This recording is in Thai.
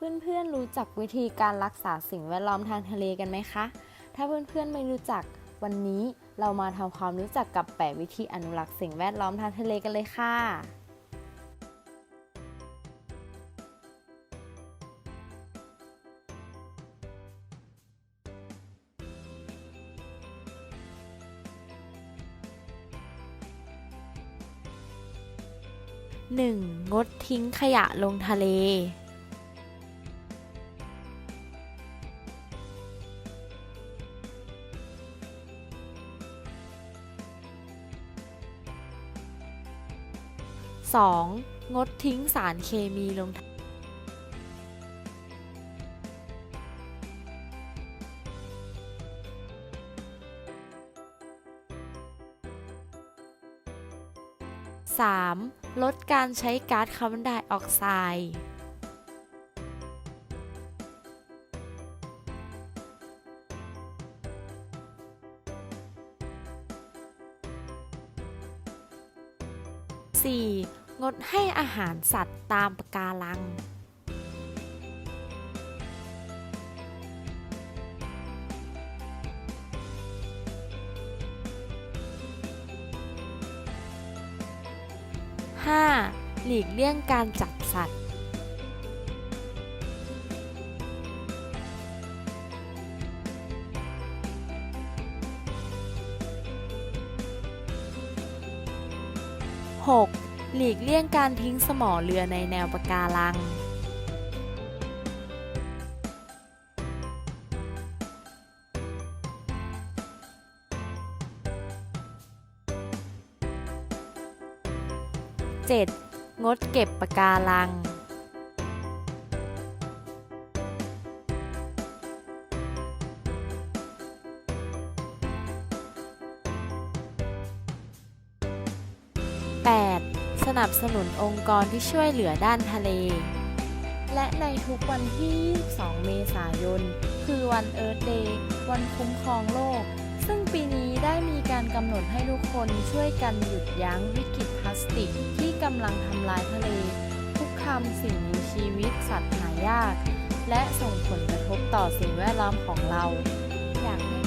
เพื่อนๆรู้จักวิธีการรักษาสิ่งแวดล้อมทางทะเลกันไหมคะ ถ้าเพื่อนๆไม่รู้จัก วันนี้เรามาทำความรู้จักกับ 8 วิธีอนุรักษ์สิ่งแวดล้อมทางทะเลกันเลยค่ะ 1. งดทิ้งขยะลงทะเล 2. งดทิ้งสารเคมีลงทะ 3. ลดการใช้ก๊าซคาร์บอนไดออกไซด์ 4. งดให้อาหารสัตว์ตามปะการัง 5. หลีกเลี่ยงการจับสัตว์ 6. หลีกเลี่ยงการทิ้งสมอเรือในแนวปะการัง 7. งดเก็บปะการัง 8. สนับสนุนองค์กรที่ช่วยเหลือด้านทะเล และในทุกวันที่ 22 เมษายน คือวันเอิร์ธเดย์วันคุ้มครองโลก ซึ่งปีนี้ได้มีการกำหนดให้ทุกคนช่วยกันหยุดยั้งวิกฤตพลาสติก ที่กำลังทำลายทะเลคุกคามสิ่งมีชีวิตสัตว์หายาก และส่งผลกระทบต่อสิ่งแวดล้อมของเรา อยากให้